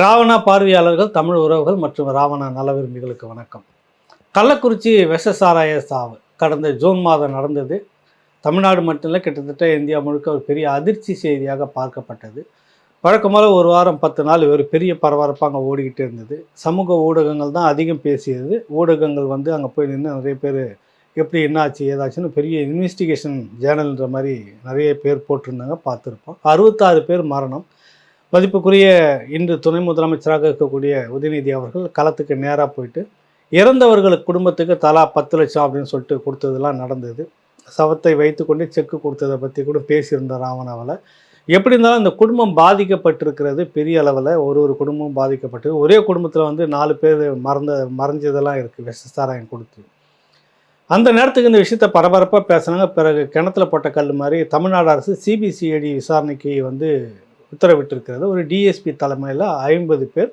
ராவணா பார்வையாளர்கள் தமிழ் உறவுகள் மற்றும் ராவணா நல விரும்பிகளுக்கு வணக்கம். கள்ளக்குறிச்சி விஷ சாராய சாவு. கடந்த ஜூன் மாதம் நடந்தது. தமிழ்நாடு மட்டும் இல்லை கிட்டத்தட்ட இந்தியா முழுக்க ஒரு பெரிய அதிர்ச்சி செய்தியாக பார்க்கப்பட்டது. வழக்கமாக ஒரு வாரம் பத்து நாள் ஒரு பெரிய பரபரப்பாக அங்கே ஓடிக்கிட்டே இருந்தது. சமூக ஊடகங்கள் தான் அதிகம் பேசியது. ஊடகங்கள் வந்து அங்கே போய் நின்று நிறைய பேர் எப்படி என்னாச்சு ஏதாச்சுன்னு பெரிய இன்வெஸ்டிகேஷன் ஜேர்னல்ன்ற மாதிரி நிறைய பேர் போட்டிருந்தாங்க பார்த்துருப்போம். அறுபத்தாறு பேர் மரணம். மதிப்புக்குரிய இன்று துணை முதலமைச்சராக இருக்கக்கூடிய உதயநிதி அவர்கள் களத்துக்கு நேராக போயிட்டு இறந்தவர்களுக்கு குடும்பத்துக்கு தலா பத்து லட்சம் அப்படின்னு சொல்லிட்டு கொடுத்ததெல்லாம் நடந்தது. சவத்தை வைத்துக்கொண்டு செக்கு கொடுத்ததை பற்றி கூட பேசியிருந்தார் ராவணாவில் எப்படி இருந்தாலும் அந்த குடும்பம் பாதிக்கப்பட்டிருக்கிறது பெரிய அளவில். ஒரு ஒரு குடும்பமும் பாதிக்கப்பட்டது ஒரே குடும்பத்தில் வந்து நாலு பேர் மறந்த மறைஞ்சதெல்லாம் இருக்குது விஷசாராயம் கொடுத்து. அந்த நேரத்துக்கு இந்த விஷயத்த பரபரப்பாக பேசுனாங்க. பிறகு கிணத்துல போட்ட கல் மாதிரி தமிழ்நாடு அரசு சிபிசிஐடி விசாரணைக்கு வந்து உத்தரவிட்டிருக்கிறது. ஒரு டிஎஸ்பி தலைமையில் ஐம்பது பேர்.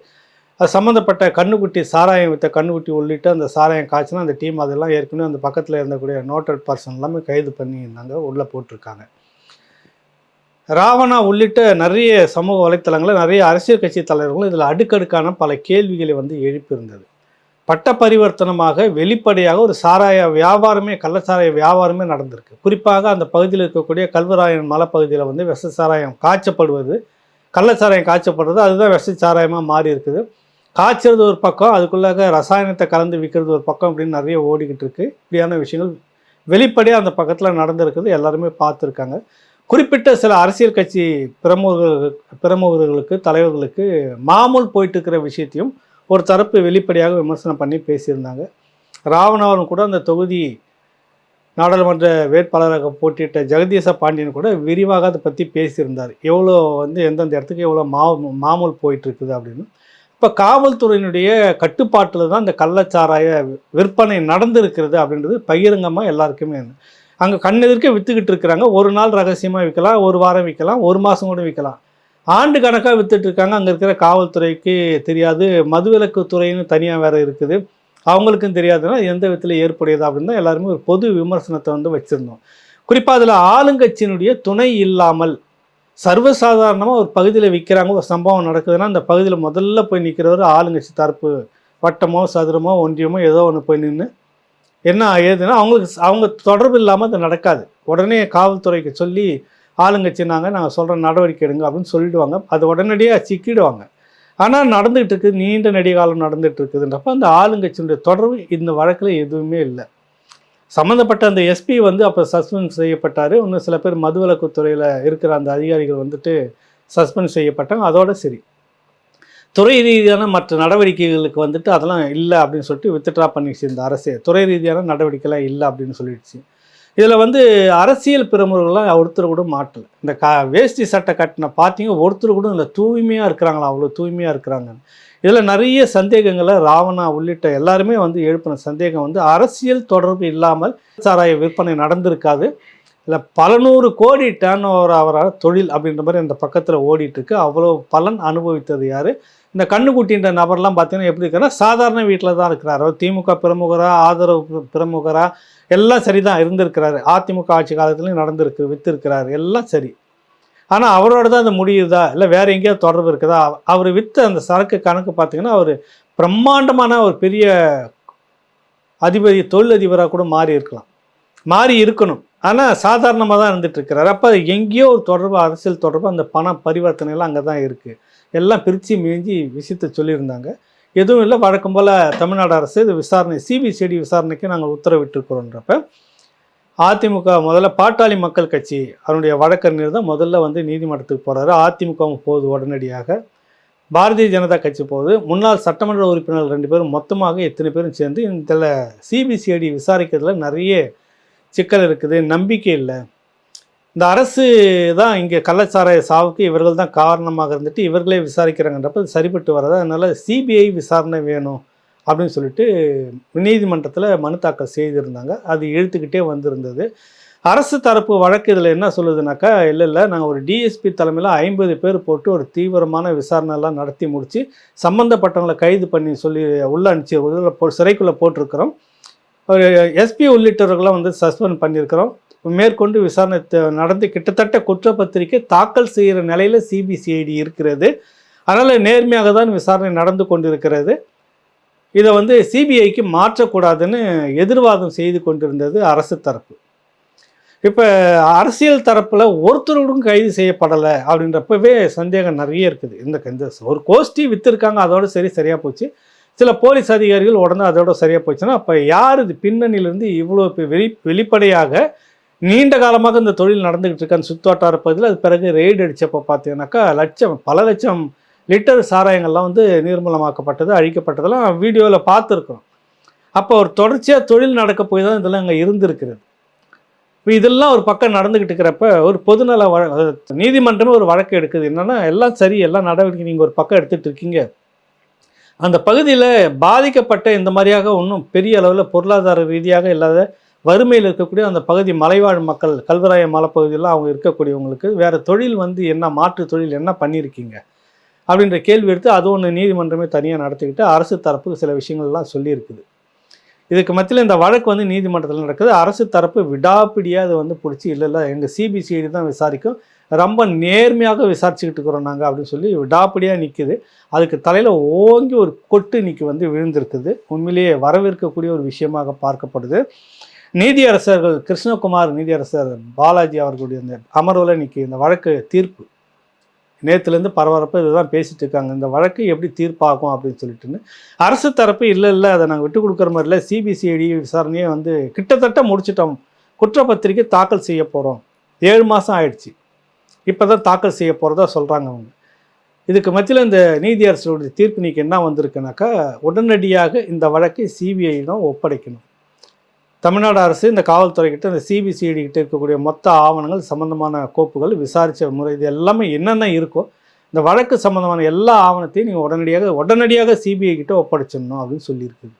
அது சம்மந்தப்பட்ட கண்ணுக்குட்டி சாராயம் வித்த கண்ணுக்குட்டி உள்ளிட்ட அந்த சாராயம் காய்ச்சினா அந்த டீம் அதெல்லாம் ஏற்கனவே அந்த பக்கத்தில் இருந்தக்கூடிய நோட்டட் பர்சன் எல்லாமே கைது பண்ணியிருந்தாங்க உள்ளே போட்டிருக்காங்க. ராவணா உள்ளிட்ட நிறைய சமூக வலைத்தளங்களில் நிறைய அரசியல் கட்சி தலைவர்களும் இதில் அடுக்கடுக்கான பல கேள்விகளை வந்து எழுப்பியிருந்தது. பட்ட பரிவர்த்தனமாக வெளிப்படையாக ஒரு சாராய வியாபாரமே கள்ளச்சாராய வியாபாரமே நடந்திருக்கு. குறிப்பாக அந்த பகுதியில் இருக்கக்கூடிய கல்வராயன் மலைப்பகுதியில் வந்து விஷ சாராயம் காய்ச்சப்படுவது கள்ளச்சாராயம் காய்ச்சப்படுறது அதுதான் விஷ சாராயமாக மாறி இருக்குது காய்ச்சறது ஒரு பக்கம் அதுக்குள்ளாக ரசாயனத்தை கலந்து விற்கிறது ஒரு பக்கம் அப்படின்னு நிறைய ஓடிக்கிட்டு இருக்கு. இப்படியான விஷயங்கள் வெளிப்படையாக அந்த பக்கத்தில் நடந்திருக்குது எல்லாருமே பார்த்துருக்காங்க. குறிப்பிட்ட சில அரசியல் கட்சி பிரமுகர்கள் பிரமுகர்களுக்கு தலைவர்களுக்கு மாமூல் போயிட்டு இருக்கிற விஷயத்தையும் ஒரு தரப்பு வெளிப்படையாக விமர்சனம் பண்ணி பேசியிருந்தாங்க. ராவணவன் கூட அந்த தொகுதி நாடாளுமன்ற வேட்பாளராக போட்டியிட்ட ஜெகதீச பாண்டியன் கூட விரிவாக அதை பற்றி பேசியிருந்தார். எவ்வளோ வந்து எந்தெந்த இடத்துக்கு எவ்வளோ மா மாமூல் போயிட்டுருக்குது அப்படின்னு. இப்போ காவல்துறையினுடைய கட்டுப்பாட்டில் தான் இந்த கள்ளச்சாராய விற்பனை நடந்திருக்கிறது அப்படின்றது பகிரங்கமாக எல்லாருக்குமே. அங்கே கண்ணெதிர்க்க விற்றுக்கிட்டு இருக்கிறாங்க. ஒரு நாள் ரகசியமாக விற்கலாம் ஒரு வாரம் விற்கலாம் ஒரு மாதம் கூட விற்கலாம் ஆண்டு கணக்காக விற்றுட்ருக்காங்க அங்கே இருக்கிற காவல்துறைக்கு தெரியாது. மதுவிலக்கு துறைன்னு தனியாக வேறு இருக்குது. அவங்களுக்கும் தெரியாதுன்னா எந்த விதத்தில் ஏற்புடையது அப்படின்னு தான் எல்லாருமே ஒரு பொது விமர்சனத்தை வந்து வச்சுருந்தோம். குறிப்பாக அதில் ஆளுங்கட்சியினுடைய துணை இல்லாமல் சர்வசாதாரணமாக ஒரு பகுதியில் விற்கிறாங்க ஒரு சம்பவம் நடக்குதுன்னா அந்த பகுதியில் முதல்ல போய் நிற்கிறவர் ஆளுங்கட்சி தரப்பு வட்டமோ சதுரமோ ஒன்றியமோ ஏதோ ஒன்று போய் நின்று என்ன ஏதுன்னா அவங்களுக்கு அவங்க தொடர்பு இல்லாமல் அது நடக்காது. உடனே காவல்துறைக்கு சொல்லி ஆளுங்கட்சினாங்க நாங்கள் சொல்கிற நடவடிக்கை எடுங்க அப்படின்னு சொல்லிடுவாங்க. அது உடனடியாக சிக்கிடுவாங்க. ஆனால் நடந்துகிட்டு இருக்குது நீண்ட நெடிகாலம் நடந்துகிட்டு இருக்குதுன்றப்ப அந்த ஆளுங்கட்சியினுடைய தொடர்பு இந்த வழக்கில் எதுவுமே இல்லை. சம்மந்தப்பட்ட அந்த எஸ்பி வந்து அப்போ சஸ்பெண்ட் செய்யப்பட்டார். இன்னும் சில பேர் மதுவிலக்குத்துறையில் இருக்கிற அந்த அதிகாரிகள் வந்துட்டு சஸ்பெண்ட் செய்யப்பட்டாங்க. அதோட சரி. துறை ரீதியான மற்ற நடவடிக்கைகளுக்கு வந்துட்டு அதெல்லாம் இல்லை அப்படின்னு சொல்லிட்டு வித்ட்ரா பண்ணிடுச்சு இந்த அரசு. துறை ரீதியான நடவடிக்கைலாம் இல்லை அப்படின்னு சொல்லிடுச்சு. இதில் வந்து அரசியல் பிரமுகர்கள்லாம் ஒருத்தர் கூட மாட்டலை. இந்த கா வேஷ்டி சட்டை கட்டின பார்த்தீங்க ஒருத்தர் கூட இல்லை தூய்மையாக இருக்கிறாங்களா அவ்வளோ தூய்மையாக இருக்கிறாங்க இதில் நிறைய சந்தேகங்களை ராவணா உள்ளிட்ட எல்லாருமே வந்து எழுப்பின சந்தேகம் வந்து அரசியல் தொடர்பு இல்லாமல் சாராய விற்பனை நடந்திருக்காது. இல்லை பல நூறு கோடி டேர்ன் ஓவர் ஆகிற தொழில் அப்படின்ற மாதிரி அந்த பக்கத்தில் ஓடிட்டுருக்கு அவ்வளோ பலன் அனுபவித்தது யார்? இந்த கண்ணுக்குட்டின்ற நபர்லாம் பார்த்தீங்கன்னா எப்படி இருக்கிறா சாதாரண வீட்டில் தான் இருக்கிறார். அவர் திமுக பிரமுகராக ஆதரவு பிரமுகராக எல்லாம் சரி தான் இருந்திருக்கிறாரு. அதிமுக ஆட்சி காலத்துலேயும் நடந்திருக்கு விற்றுருக்கிறாரு எல்லாம் சரி. ஆனால் அவரோட தான் அது முடியுதா? இல்லை வேறு எங்கேயாவது தொடர்பு இருக்குதா? அவர் விற்ற அந்த சரக்கு கணக்கு பார்த்தீங்கன்னா அவர் பிரம்மாண்டமான ஒரு பெரிய அதிபதி தொழிலதிபராக கூட மாறி இருக்கலாம். மாறி இருக்கணும். ஆனால் சாதாரணமாக தான் இருந்துகிட்ருக்கிறார் அப்போ எங்கேயோ ஒரு தொடர்பு அரசியல் தொடர்பு அந்த பண பரிவர்த்தனைலாம் அங்கே தான் இருக்குது எல்லாம் பிரித்து மிஞ்சி விஷயத்தை சொல்லியிருந்தாங்க. எதுவும் இல்லை வழக்கம் போல் தமிழ்நாடு அரசு இது விசாரணை சிபிசிஐடி விசாரணைக்கு நாங்கள் உத்தரவிட்டிருக்கிறோன்றப்ப அதிமுக முதல்ல பாட்டாளி மக்கள் கட்சி அவருடைய வழக்கறிஞர் தான் முதல்ல வந்து நீதிமன்றத்துக்கு போகிறாரு அதிமுக போகுது உடனடியாக. பாரதிய ஜனதா கட்சி போகுது. முன்னாள் சட்டமன்ற உறுப்பினர்கள் ரெண்டு பேரும் மொத்தமாக எத்தனை பேரும் சேர்ந்து இதில் சிபிசிஐடி விசாரிக்கிறதுல நிறைய சிக்கல் இருக்குது. நம்பிக்கை இல்லை. இந்த அரசு தான் இங்கே கள்ளச்சாராய சாவுக்கு இவர்கள் தான் காரணமாக இருந்துட்டு இவர்களே விசாரிக்கிறாங்கன்றப்ப அது சரிப்பட்டு வராது? அதனால் சிபிஐ விசாரணை வேணும் அப்படின்னு சொல்லிட்டு நீதிமன்றத்தில் மனு தாக்கல் செய்திருந்தாங்க. அது இழுத்துக்கிட்டே வந்திருந்தது. அரசு தரப்பு வழக்கு இதில் என்ன சொல்லுதுனாக்கா இல்லை இல்லை நாங்கள் ஒரு டிஎஸ்பி தலைமையில் ஐம்பது பேர் போட்டு ஒரு தீவிரமான விசாரணைலாம் நடத்தி முடித்து சம்மந்தப்பட்டவங்களை கைது பண்ணி சொல்லி உள்ள அனுப்பிச்சு போ சிறைக்குள்ளே போட்டிருக்கிறோம். எஸ்பி உள்ளிட்டவர்களாம் வந்து சஸ்பெண்ட் பண்ணியிருக்கிறோம். மேற்கொண்டு விசாரணை நடந்து கிட்டத்தட்ட குற்றப்பத்திரிக்கை தாக்கல் செய்கிற நிலையில் சிபிசிஐடி இருக்கிறது. அதனால் நேர்மையாக தான் விசாரணை நடந்து கொண்டிருக்கிறது. இதை வந்து சிபிஐக்கு மாற்றக்கூடாதுன்னு எதிர்வாதம் செய்து கொண்டிருந்தது அரசு தரப்பு. இப்போ அரசியல் தரப்பில் ஒருத்தரோடும் கைது செய்யப்படலை அப்படின்றப்பவே சந்தேகம் நிறைய இருக்குது. இந்த இந்த ஒரு கோஷ்டி விற்றுருக்காங்க அதோடு சரி சரியாக போச்சு. சில போலீஸ் அதிகாரிகள் உடனே அதோட சரியாக போச்சுன்னா அப்போ யார் இது பின்னணியிலிருந்து இவ்வளோ வெளி வெளிப்படையாக நீண்ட காலமாக இந்த தொழில் நடந்துகிட்டு இருக்கான் சுத்தோட்டார பகுதியில் அது பிறகு ரெய்டு அடித்தப்போ பார்த்தீங்கன்னாக்கா லட்சம் பல லட்சம் லிட்டர் சாராயங்கள்லாம் வந்து நீர்மூலமாக்கப்பட்டது அழிக்கப்பட்டதெல்லாம் வீடியோவில் பார்த்துருக்கோம் அப்போ ஒரு தொடர்ச்சியாக தொழில் நடக்க போய் தான் இதெல்லாம் அங்கே இருந்திருக்கிறது. இப்போ இதெல்லாம் ஒரு பக்கம் நடந்துக்கிட்டு இருக்கிறப்ப ஒரு பொதுநல வழ நீதிமன்றமே ஒரு வழக்கு எடுக்குது. என்னென்னா எல்லாம் சரி எல்லாம் நடவடிக்கை நீங்கள் ஒரு பக்கம் எடுத்துகிட்டு இருக்கீங்க. அந்த பகுதியில் பாதிக்கப்பட்ட இந்த மாதிரியாக ஒன்றும் பெரிய அளவில் பொருளாதார ரீதியாக இல்லாத வறுமையில் இருக்கக்கூடிய அந்த பகுதி மலைவாழ் மக்கள் கல்வராய மலைப்பகுதியில் அவங்க இருக்கக்கூடியவங்களுக்கு வேறு தொழில் வந்து என்ன மாற்று தொழில் என்ன பண்ணியிருக்கீங்க? அப்படின்ற கேள்வி எடுத்து அது ஒன்று நீதிமன்றமே தனியாக நடத்திக்கிட்டு அரசு தரப்பு சில விஷயங்கள்லாம் சொல்லியிருக்குது. இதுக்கு மத்தியில் இந்த வழக்கு வந்து நீதிமன்றத்தில் நடக்குது. அரசு தரப்பு விடாப்பிடியாக அதை வந்து பிடிச்சி இல்லை இல்லை எங்கள் சிபிசிஐடி தான் விசாரிக்கும். ரொம்ப நேர்மையாக விசாரிச்சுக்கிட்டு இருக்கிறோம் நாங்கள் அப்படின்னு சொல்லி விடாப்படியாக நிற்குது அதுக்கு தலையில் ஓங்கி ஒரு கொட்டு இன்னைக்கு வந்து விழுந்திருக்குது. உண்மையிலேயே வரவேற்கக்கூடிய ஒரு விஷயமாக பார்க்கப்படுது. நீதியரசர்கள் கிருஷ்ணகுமார் நீதியரசர் பாலாஜி அவர்களுடைய இந்த அமர்வில் இன்னைக்கு இந்த வழக்கு தீர்ப்பு. நேற்றுலேருந்து பரபரப்பாக இதுதான் பேசிகிட்டு இருக்காங்க. இந்த வழக்கு எப்படி தீர்ப்பாகும் அப்படின்னு சொல்லிட்டுன்னு. அரசு தரப்பு இல்லை இல்லை அதை நாங்கள் விட்டு கொடுக்குற மாதிரி இல்லை. சிபிசிஐடி விசாரணையை வந்து கிட்டத்தட்ட முடிச்சிட்டோம். குற்றப்பத்திரிக்கை தாக்கல் செய்ய போகிறோம் ஏழு மாதம் ஆயிடுச்சு. இப்போ தான் தாக்கல் செய்ய போகிறதா சொல்கிறாங்க அவங்க. இதுக்கு மத்தியில் இந்த நீதியரசருடைய தீர்ப்பு நீக்கு என்ன வந்திருக்குனாக்கா உடனடியாக இந்த வழக்கை சிபிஐயிடம் ஒப்படைக்கணும். தமிழ்நாடு அரசு இந்த காவல்துறை கிட்ட இந்த சிபிசிஐடி கிட்ட இருக்கக்கூடிய மொத்த ஆவணங்கள் சம்மந்தமான கோப்புகள் விசாரித்த முறை இது எல்லாமே என்னென்ன இருக்கோ இந்த வழக்கு சம்மந்தமான எல்லா ஆவணத்தையும் நீங்கள் உடனடியாக உடனடியாக சிபிஐ கிட்ட ஒப்படைச்சிடணும் அப்படின்னு சொல்லியிருக்குது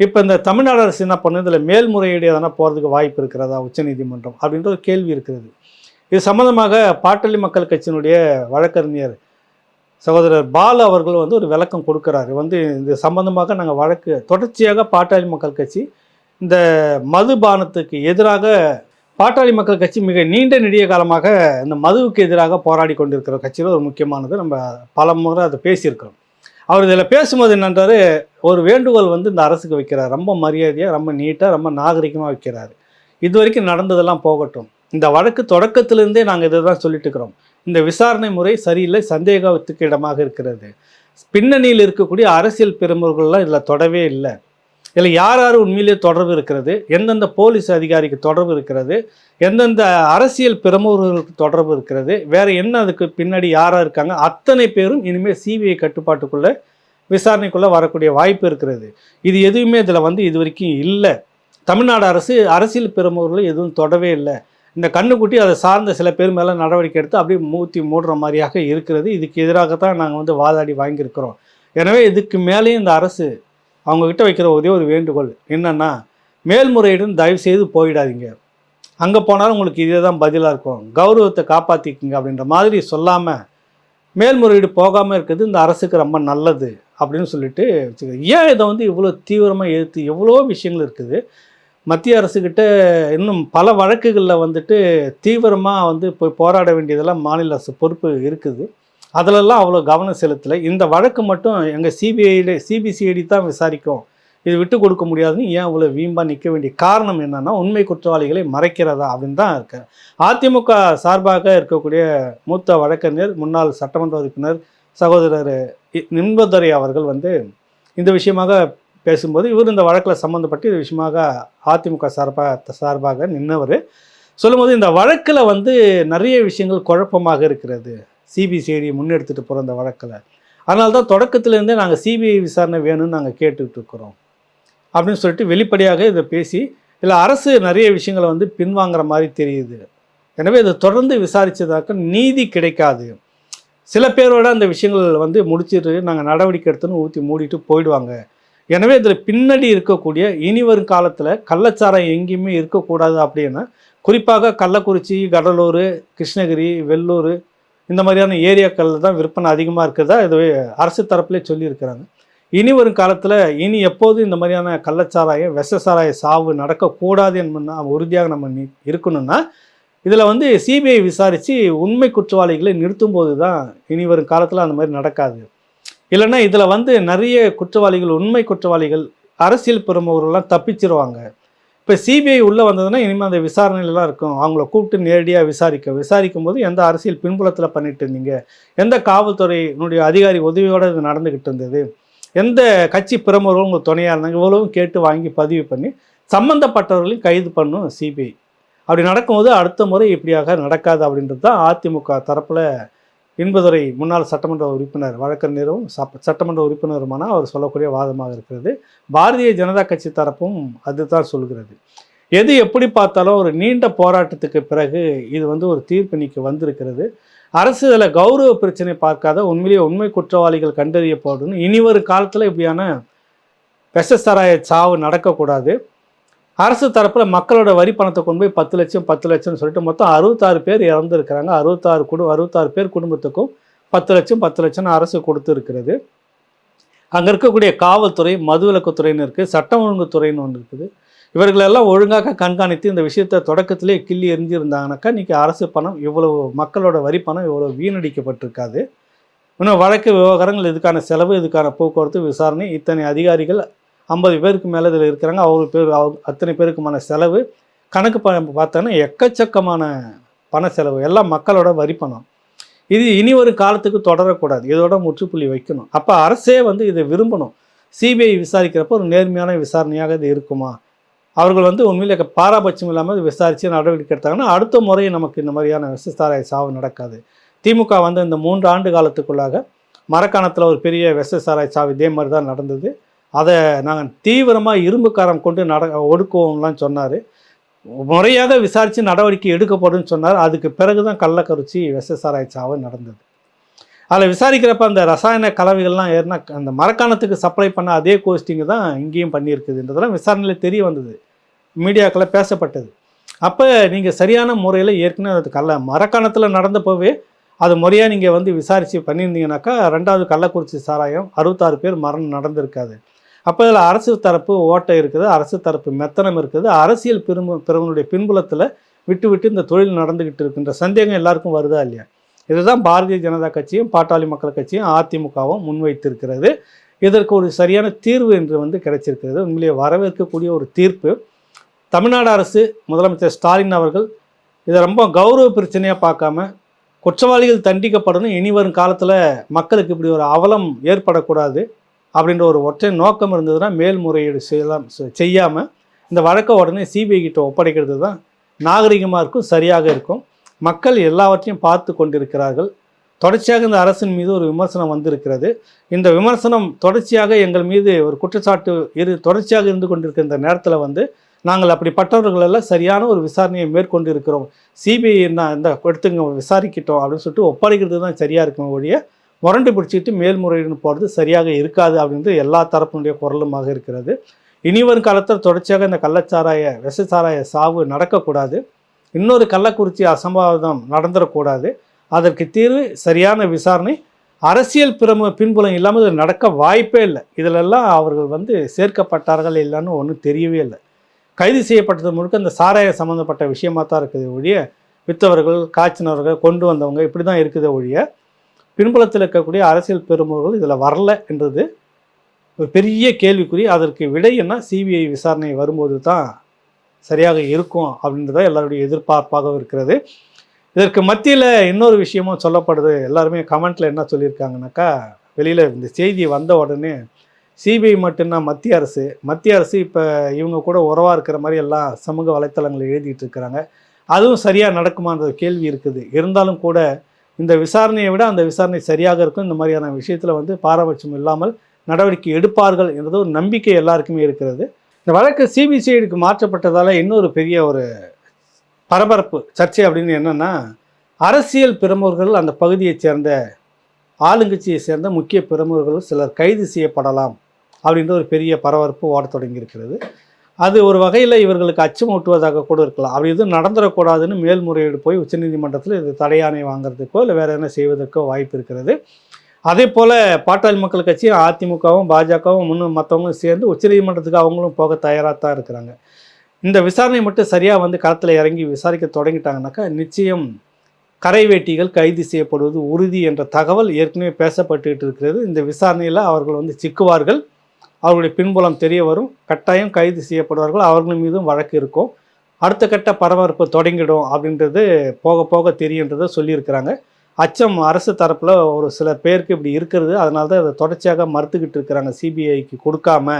இப்போ இந்த தமிழ்நாடு அரசு என்ன பண்ணுது? இதில் மேல்முறையீடு எதனா போகிறதுக்கு வாய்ப்பு இருக்கிறதா உச்சநீதிமன்றம் அப்படின்ற ஒரு கேள்வி இருக்கிறது. இது சம்பந்தமாக பாட்டாளி மக்கள் கட்சியினுடைய வழக்கறிஞர் சகோதரர் பால் அவர்கள் வந்து ஒரு விளக்கம் கொடுக்குறாரு. வந்து இது சம்பந்தமாக நாங்கள் வழக்கு தொடர்ச்சியாக பாட்டாளி மக்கள் கட்சி இந்த மதுபானத்துக்கு எதிராக பாட்டாளி மக்கள் கட்சி மிக நீண்ட நெடிய காலமாக இந்த மதுவுக்கு எதிராக போராடி கொண்டிருக்கிற கட்சியில் ஒரு முக்கியமானது. நம்ம பல முறை அதை பேசியிருக்கிறோம். அவர் இதில் பேசும்போது என்னன்றாரு ஒரு வேண்டுகோள் வந்து இந்த அரசுக்கு வைக்கிறார். ரொம்ப மரியாதையாக ரொம்ப நீட்டாக ரொம்ப நாகரிகமாக வைக்கிறார். இது வரைக்கும் நடந்ததெல்லாம் போகட்டும். இந்த வழக்கு தொடக்கத்திலிருந்தே நாங்கள் இதை தான் சொல்லிட்டு இருக்கிறோம் இந்த விசாரணை முறை சரியில்லை சந்தேகத்துக்கு இடமாக இருக்கிறது. பின்னணியில் இருக்கக்கூடிய அரசியல் பெருமர்கள்லாம் இதில் தொடவே இல்லை. இதில் யார் யார் உண்மையிலேயே தொடர்பு இருக்கிறது எந்தெந்த போலீஸ் அதிகாரிக்கு தொடர்பு இருக்கிறது எந்தெந்த அரசியல் பிரமுகர்களுக்கு தொடர்பு இருக்கிறது வேறு என்ன அதுக்கு பின்னாடி யாராக இருக்காங்க அத்தனை பேரும் இனிமேல் சிபிஐ கட்டுப்பாட்டுக்குள்ளே விசாரணைக்குள்ளே வரக்கூடிய வாய்ப்பு இருக்கிறது. இது எதுவுமே இதில் வந்து இது வரைக்கும் இல்லை. தமிழ்நாடு அரசு அரசியல் பிரமுகர்கள் எதுவும் தொடவே இல்லை. இந்த கண்ணுக்குட்டி அதை சார்ந்த சில பேர் மேலே நடவடிக்கை எடுத்து அப்படியே மூத்தி மூடுற மாதிரியாக இருக்கிறது. இதுக்கு எதிராகத்தான் நாங்கள் வந்து வாதாடி வாங்கியிருக்கிறோம். எனவே இதுக்கு மேலேயும் இந்த அரசு அவங்கக்கிட்ட வைக்கிற ஒரே ஒரு வேண்டுகோள் என்னென்னா மேல்முறையீடுன்னு தயவு செய்து போயிடாதீங்க. அங்கே போனாலும் உங்களுக்கு இதே தான் பதிலாக இருக்கும். கௌரவத்தை காப்பாற்றிக்கிங்க அப்படின்ற மாதிரி சொல்லாமல் மேல்முறையீடு போகாமல் இருக்கிறது இந்த அரசுக்கு ரொம்ப நல்லது அப்படின்னு சொல்லிட்டு வச்சுக்கிறேன் ஏன் இதை வந்து இவ்வளோ தீவிரமாக எதிர்த்து எவ்வளோ விஷயங்கள் இருக்குது. மத்திய அரசுக்கிட்ட இன்னும் பல வழக்குகளில் வந்துட்டு தீவிரமாக வந்து போய் போராட வேண்டியதெல்லாம் மாநில அரசு பொறுப்பு இருக்குது. அதிலெல்லாம் அவ்வளோ கவனம் செலுத்தலை. இந்த வழக்கு மட்டும் எங்கள் சிபிஐடி சிபிசிஐடி தான் விசாரிக்கும். இது விட்டு கொடுக்க முடியாதுன்னு ஏன் இவ்வளோ வீம்பாக நிற்க வேண்டிய காரணம் என்னென்னா உண்மை குற்றவாளிகளை மறைக்கிறதா அப்படின்னு தான் இருக்கு. அதிமுக சார்பாக இருக்கக்கூடிய மூத்த வழக்கறிஞர் முன்னாள் சட்டமன்ற உறுப்பினர் சகோதரர் நின்பதுரை அவர்கள் வந்து இந்த விஷயமாக பேசும்போது இவர் இந்த வழக்கில் சம்மந்தப்பட்டு இது விஷயமாக அதிமுக சார்பாக சார்பாக நின்றவர் சொல்லும்போது இந்த வழக்கில் வந்து நிறைய விஷயங்கள் குழப்பமாக இருக்கிறது. சிபிசிஐடி முன்னெடுத்துட்டு போகிற இந்த வழக்கில். அதனால தான் தொடக்கத்துலேருந்தே நாங்கள் சிபிஐ விசாரணை வேணும்னு நாங்கள் கேட்டுட்டு இருக்கிறோம். அப்படின்னு சொல்லிட்டு வெளிப்படையாக இதை பேசி இல்லை அரசு நிறைய விஷயங்களை வந்து பின்வாங்குற மாதிரி தெரியுது. எனவே இதை தொடர்ந்து விசாரித்ததாக்க நீதி கிடைக்காது. சில பேரோட அந்த விஷயங்கள் வந்து முடிச்சிட்டு நாங்கள் நடவடிக்கை எடுத்துன்னு ஊற்றி மூடிட்டு போயிடுவாங்க. எனவே இதில் பின்னாடி இருக்கக்கூடிய இனி வரும் காலத்தில் கள்ளச்சாரம் எங்கேயுமே இருக்கக்கூடாது அப்படின்னா குறிப்பாக கள்ளக்குறிச்சி கடலூர் கிருஷ்ணகிரி வெள்ளூர் இந்த மாதிரியான ஏரியாக்களில் தான் விற்பனை அதிகமாக இருக்கிறதா இது அரசு தரப்புலேயே சொல்லியிருக்கிறாங்க. இனி வரும் காலத்தில் இனி எப்போதும் இந்த மாதிரியான கள்ளச்சாராயம் விஷசாராய சாவு நடக்கக்கூடாது என்பதுனா உறுதியாக நம்ம நி- இருக்கணும்னா இதில் வந்து சிபிஐ விசாரித்து உண்மை குற்றவாளிகளை நிறுத்தும் போது தான் இனி வரும் காலத்தில் அந்த மாதிரி நடக்காது. இல்லைன்னா இதில் வந்து நிறைய குற்றவாளிகள் உண்மை குற்றவாளிகள் அரசியல் பிரமுகர்கள்லாம் தப்பிச்சிருவாங்க. இப்போ சிபிஐ உள்ளே வந்ததுன்னா இனிமேல் அந்த விசாரணையிலலாம் இருக்கும். அவங்கள கூப்பிட்டு நேரடியாக விசாரிக்க. விசாரிக்கும் போது எந்த அரசியல் பின்புலத்தில் பண்ணிட்டு இருந்தீங்க? எந்த காவல்துறையினுடைய அதிகாரி உதவியோடு இது நடந்துக்கிட்டு இருந்தது? எந்த கட்சி பிரமுகர்களும் உங்களுக்கு துணையாக இருந்தாங்க? இவ்வளவும் கேட்டு வாங்கி பதிவு பண்ணி சம்மந்தப்பட்டவர்களையும் கைது பண்ணும் சிபிஐ அப்படி நடக்கும்போது அடுத்த முறை இப்படியாக நடக்காது அப்படின்றது தான் அதிமுக தரப்பில் இன்பதுரை முன்னாள் சட்டமன்ற உறுப்பினர் வழக்கறிஞரும் சட்டமன்ற உறுப்பினருமான அவர் சொல்லக்கூடிய வாதமாக இருக்கிறது. பாரதிய ஜனதா கட்சி தரப்பும் அதுதான் சொல்கிறது. எது எப்படி பார்த்தாலும் ஒரு நீண்ட போராட்டத்துக்கு பிறகு இது வந்து ஒரு தீர்ப்பினிக்கு வந்திருக்கிறது. அரசு இதில் கௌரவ பிரச்சனை பார்க்காத உண்மையிலேயே உண்மை குற்றவாளிகள் கண்டறியப்படணும். இனி ஒரு காலத்தில் இப்படியான விஷசாராய சாவு நடக்கக்கூடாது. அரசு தரப்பில் மக்களோட வரி பணத்தை கொண்டு போய் பத்து லட்சம் பத்து லட்சம்னு சொல்லிட்டு மொத்தம் அறுபத்தாறு பேர் இறந்துருக்கிறாங்க. அறுபத்தாறு குடும்ப அறுபத்தாறு பேர் குடும்பத்துக்கும் பத்து லட்சம் பத்து லட்சம்னு அரசு கொடுத்துருக்கிறது. அங்கே இருக்கக்கூடிய காவல்துறை மதுவிலக்குத்துறைன்னு இருக்குது சட்டம் ஒழுங்குத்துறைன்னு ஒன்று இருக்குது. இவர்களெல்லாம் ஒழுங்காக கண்காணித்து இந்த விஷயத்தை தொடக்கத்திலே கிள்ளி எரிஞ்சிருந்தாங்கனாக்கா இன்றைக்கி அரசு பணம் இவ்வளவு மக்களோட வரி பணம் இவ்வளோ வீணடிக்கப்பட்டிருக்காது. இன்னும் வழக்கு விவகாரங்கள் இதுக்கான செலவு இதுக்கான போக்குவரத்து விசாரணை இத்தனை அதிகாரிகள் ஐம்பது பேருக்கு மேலே இதில் இருக்கிறாங்க. அவர் பேர் அத்தனை பேருக்குமான செலவு. கணக்கு பார்த்தோன்னா எக்கச்சக்கமான பண செலவு. எல்லாம் மக்களோட வரி பணம். இது இனி ஒரு காலத்துக்கு தொடரக்கூடாது. இதோட முற்றுப்புள்ளி வைக்கணும். அப்போ அரசே வந்து இதை விரும்பணும். சிபிஐ விசாரிக்கிறப்போ ஒரு நேர்மையான விசாரணையாக இது இருக்குமா? அவர்கள் வந்து உண்மையில் பாராபட்சம் இல்லாமல் விசாரித்து நடவடிக்கை எடுத்தாங்கன்னா அடுத்த முறை நமக்கு இந்த மாதிரியான விஷசாராய சாவு நடக்காது. திமுக வந்து இந்த மூன்று ஆண்டு காலத்துக்குள்ளாக மரக்காணத்தில் ஒரு பெரிய விஷசாராய சாவு இதே மாதிரி தான் நடந்தது. அதை நாங்கள் தீவிரமாக இரும்பு காரம் கொண்டு நட ஒடுக்குவோம்லாம் சொன்னார். முறையாக விசாரித்து நடவடிக்கை எடுக்கப்படும் சொன்னார். அதுக்கு பிறகு தான் கள்ளக்கரிச்சி விசசாராய சாவு நடந்தது. அதில் விசாரிக்கிறப்ப அந்த ரசாயன கலவைகள்லாம் ஏறினா அந்த மரக்காணத்துக்கு சப்ளை பண்ண அதே கோஸ்டிங்கு தான் இங்கேயும் பண்ணியிருக்குதுன்றதெல்லாம் விசாரணையில் தெரிய வந்தது. மீடியாக்களை பேசப்பட்டது. அப்போ நீங்கள் சரியான முறையில் ஏற்கனவே அது கள்ள மரக்காணத்தில் நடந்தப்போவே அது முறையாக நீங்கள் வந்து விசாரித்து பண்ணியிருந்தீங்கனாக்கா ரெண்டாவது கள்ளக்குறிச்சி சாராயம் அறுபத்தாறு பேர் மரணம் நடந்திருக்காது. அப்போ இதில் அரசு தரப்பு ஓட்டை இருக்குது அரசு தரப்பு மெத்தனம் இருக்குது. அரசியல் பெரும் பிறவனுடைய பின்புலத்தில் விட்டு விட்டு இந்த தொழில் நடந்துக்கிட்டு இருக்கின்ற சந்தேகம் எல்லாருக்கும் வருதா இல்லையா? இதுதான் பாரதிய ஜனதா கட்சியும் பாட்டாளி மக்கள் கட்சியும் அதிமுகவும் முன்வைத்திருக்கிறது. இதற்கு ஒரு சரியான தீர்வு என்று வந்து கிடைச்சிருக்கிறது. உண்மையிலேயே வரவேற்கக்கூடிய ஒரு தீர்ப்பு. தமிழ்நாடு அரசு முதலமைச்சர் ஸ்டாலின் அவர்கள் இதை ரொம்ப கௌரவ பிரச்சனையாக பார்க்காம குற்றவாளிகள் தண்டிக்கப்படணும் இனி வரும் காலத்தில் மக்களுக்கு இப்படி ஒரு அவலம் ஏற்படக்கூடாது. அப்படின்ற ஒரு ஒற்றை நோக்கம் இருந்ததுன்னா மேல்முறையீடு செய்யலாம் செய்யாமல் இந்த வழக்கை உடனே சிபிஐ கிட்ட ஒப்படைக்கிறது தான் நாகரிகமாக இருக்கும் சரியாக இருக்கும். மக்கள் எல்லாவற்றையும் பார்த்து கொண்டிருக்கிறார்கள். தொடர்ச்சியாக இந்த அரசின் மீது ஒரு விமர்சனம் வந்திருக்கிறது. இந்த விமர்சனம் தொடர்ச்சியாக எங்கள் மீது ஒரு குற்றச்சாட்டு இரு தொடர்ச்சியாக இருந்து கொண்டிருக்கிற இந்த நேரத்தில் வந்து நாங்கள் அப்படிப்பட்டவர்களெல்லாம் சரியான ஒரு விசாரணையை மேற்கொண்டு இருக்கிறோம் சிபிஐ நான் இந்த எடுத்துங்க விசாரிக்கிட்டோம் அப்படின்னு சொல்லிட்டு ஒப்படைக்கிறது தான் சரியாக இருக்கும் ஒழிய முரண்டு பிடிச்சிட்டு மேல்முறையீடு போகிறது சரியாக இருக்காது அப்படின்றது எல்லா தரப்பினுடைய குரலுமாக இருக்கிறது. இனி வரும் காலத்தில் தொடர்ச்சியாக இந்த கள்ளச்சாராய விஷச்சாராய சாவு நடக்கக்கூடாது. இன்னொரு கள்ளக்குறிச்சி அசம்பாவிதம் நடந்துடக்கூடாது அதற்கு தீர்வு சரியான விசாரணை. அரசியல் பிரம பின்புலம் இல்லாமல் இது நடக்க வாய்ப்பே இல்லை. இதிலெல்லாம் அவர்கள் வந்து சேர்க்கப்பட்டார்கள் இல்லைன்னு ஒன்றும் தெரியவே இல்லை. கைது செய்யப்பட்டது முழுக்க இந்த சாராய சம்மந்தப்பட்ட விஷயமாக தான் இருக்குது ஒழிய வித்தவர்கள் காய்ச்சினவர்கள் கொண்டு வந்தவங்க இப்படி தான் இருக்குது ஒழிய பின்புலத்தில் இருக்கக்கூடிய அரசியல் பெருமுகர்கள் இதில் வரல என்றது ஒரு பெரிய கேள்விக்குறி. அதற்கு விடை என்ன? சிபிஐ விசாரணை வரும்போது தான் சரியாக இருக்கும் அப்படின்றத எல்லாருடைய எதிர்பார்ப்பாக இருக்கிறது. இதற்கு மத்தியில் இன்னொரு விஷயமும் சொல்லப்படுது. எல்லாருமே கமெண்ட்டில் என்ன சொல்லியிருக்காங்கனாக்கா வெளியில் இந்த செய்தி வந்த உடனே சிபிஐ மட்டும்தான் மத்திய அரசு. மத்திய அரசு இப்போ இவங்க கூட உறவாக இருக்கிற மாதிரி எல்லாம் சமூக வலைத்தளங்களில் எழுதிட்டு இருக்கிறாங்க. அதுவும் சரியாக நடக்குமான்ற கேள்வி இருக்குது. இருந்தாலும் கூட இந்த விசாரணையை விட அந்த விசாரணை சரியாக இருக்கும். இந்த மாதிரியான விஷயத்தில் வந்து பாரபட்சம் இல்லாமல் நடவடிக்கை எடுப்பார்கள் என்றது ஒரு நம்பிக்கை எல்லாருக்குமே இருக்கிறது. இந்த வழக்கு சிபிசிஐடிக்கு மாற்றப்பட்டதால் இன்னொரு பெரிய ஒரு பரபரப்பு சர்ச்சை அப்படின்னு என்னென்னா அரசியல் பிரமுகர்கள் அந்த பகுதியைச் சேர்ந்த ஆளுங்கட்சியை சேர்ந்த முக்கிய பிரமுகர்கள் சிலர் கைது செய்யப்படலாம் அப்படின்ற ஒரு பெரிய பரபரப்பு ஓடத் தொடங்கியிருக்கிறது. அது ஒரு வகையில் இவர்களுக்கு அச்சமூட்டுவதாக கூட இருக்கலாம். அப்படி எதுவும் நடந்துடக்கூடாதுன்னு மேல்முறையீடு போய் உச்சநீதிமன்றத்தில் இது தடையாணை வாங்குறதுக்கோ இல்லை வேறு என்ன செய்வதற்கோ வாய்ப்பு இருக்கிறது. அதே போல் பாட்டாளி மக்கள் கட்சியும் அதிமுகவும் பாஜகவும் முன்னும் மற்றவங்களும் சேர்ந்து உச்சநீதிமன்றத்துக்கு அவங்களும் போக தயாராக தான் இருக்கிறாங்க. இந்த விசாரணை மட்டும் சரியாக வந்து களத்தில் இறங்கி விசாரிக்க தொடங்கிட்டாங்கனாக்கா நிச்சயம் கரை வேட்டிகள் கைது செய்யப்படுவது உறுதி என்ற தகவல் ஏற்கனவே பேசப்பட்டுக்கிட்டு இருக்கிறது. இந்த விசாரணையில் அவர்கள் வந்து சிக்குவார்கள். அவர்களுடைய பின்புலம் தெரிய வரும். கட்டாயம் கைது செய்யப்படுவார்கள். அவர்கள் மீதும் வழக்கு இருக்கும். அடுத்த கட்ட பரபரப்பு தொடங்கிடும் அப்படின்றது போக போக தெரியுன்றதை சொல்லியிருக்கிறாங்க. அச்சம் அரசு தரப்பில் ஒரு சில பேருக்கு இப்படி இருக்கிறது. அதனால தான் அதை தொடர்ச்சியாக மறுத்துக்கிட்டு இருக்கிறாங்க. சிபிஐக்கு கொடுக்காம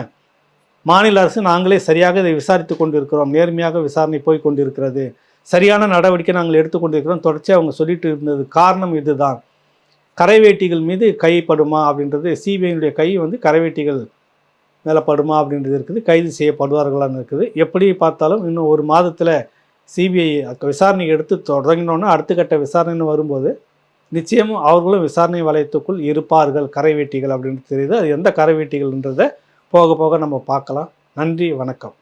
மாநில அரசு நாங்களே சரியாக இதை விசாரித்து கொண்டிருக்கிறோம். நேர்மையாக விசாரணை போய் கொண்டிருக்கிறது. சரியான நடவடிக்கை நாங்கள் எடுத்துக்கொண்டிருக்கிறோம் தொடர்ச்சியாக அவங்க சொல்லிட்டு இருந்தது காரணம் இதுதான். கரைவேட்டிகள் மீது கைப்படுமா அப்படின்றது சிபிஐனுடைய கை வந்து கரைவேட்டிகள் மேலே படுமா அப்படின்றது இருக்குது கைது செய்யப்படுவார்களான்னு இருக்குது. எப்படி பார்த்தாலும் இன்னும் ஒரு மாதத்தில் சிபிஐ விசாரணை எடுத்து தொடங்கினோன்னா அடுத்த கட்ட விசாரணைன்னு வரும்போது நிச்சயமும் அவர்களும் விசாரணை வலயத்துக்குள் இருப்பார்கள் கரைவேட்டிகள் அப்படின்னு தெரியுது. அது எந்த கரைவேட்டிகள்ன்றதை போக போக நம்ம பார்க்கலாம். நன்றி வணக்கம்.